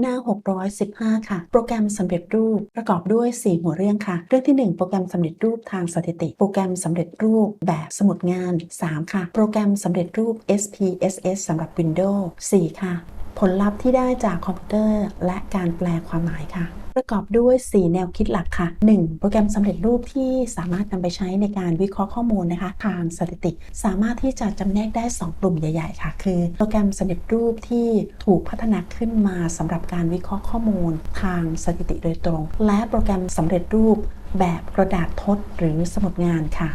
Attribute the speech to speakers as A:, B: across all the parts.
A: หน้า 615 ค่ะ โปรแกรมสำเร็จรูปประกอบด้วย 4 หัวเรื่องค่ะ เรื่องที่ 1 โปรแกรมสำเร็จรูปทางสถิติ โปรแกรมสำเร็จรูปแบบสมุดงาน 3 ค่ะ โปรแกรมสำเร็จรูป SPSS สำหรับ Windows 4 ค่ะ ผลลัพธ์ที่ได้จากคอมพิวเตอร์ และการแปลความหมายค่ะ ประกอบด้วย 4 แนวคิดหลักค่ะ 1. โปรแกรมสำเร็จรูปที่สามารถนำไปใช้ในการวิเคราะห์ข้อมูลนะคะทางสถิติ สามารถที่จะจำแนกได้ 2 กลุ่มใหญ่ ๆ ค่ะ คือ โปรแกรมสำเร็จรูปที่ถูกพัฒนาขึ้นมาสำหรับการวิเคราะห์ข้อมูล ทางสถิติโดยตรง และโปรแกรมสำเร็จรูปแบบกระดาษทดหรือสมุดงานค่ะ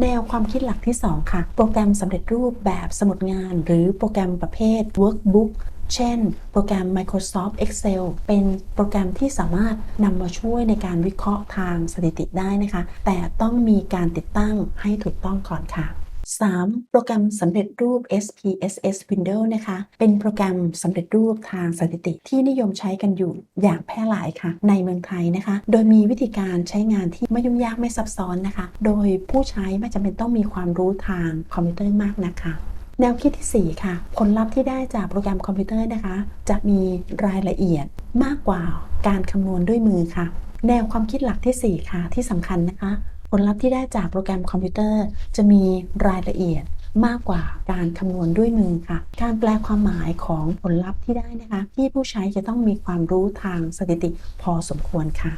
A: แนวความคิดหลักที่ 2 ค่ะ โปรแกรมสำเร็จรูปแบบสมุดงาน หรือโปรแกรมประเภท workbook เช่น โปรแกรม Microsoft Excel เป็นโปรแกรมที่สามารถนำมาช่วยในการวิเคราะห์ทางสถิติได้นะคะ แต่ต้องมีการติดตั้งให้ถูกต้องก่อนค่ะ 3. โปรแกรมสำเร็จรูป SPSS Windows นะคะ เป็นโปรแกรมสำเร็จรูปทางสถิติที่นิยมใช้กันอยู่อย่างแพร่หลายค่ะ ในเมืองไทยนะคะ โดยมีวิธีการใช้งานที่ไม่ยุ่งยากไม่ซับซ้อนนะคะ โดยผู้ใช้ไม่จำเป็นต้องมีความรู้ทางคอมพิวเตอร์มากนะคะ แนวคิดที่ 4 ค่ะ ผลลัพธ์ที่ได้จากโปรแกรมคอมพิวเตอร์นะคะ จะมีรายละเอียดมากกว่าการคำนวณด้วยมือค่ะ แนวความคิดหลักที่ 4 ค่ะ ที่สำคัญนะคะ ผลลัพธ์ที่ได้จากโปรแกรมคอมพิวเตอร์ จะมีรายละเอียดมากกว่าการคำนวณด้วยมือค่ะ การแปลความหมายของผลลัพธ์ที่ได้นะคะ ที่ผู้ใช้จะต้องมีความรู้ทางสถิติพอสมควรค่ะ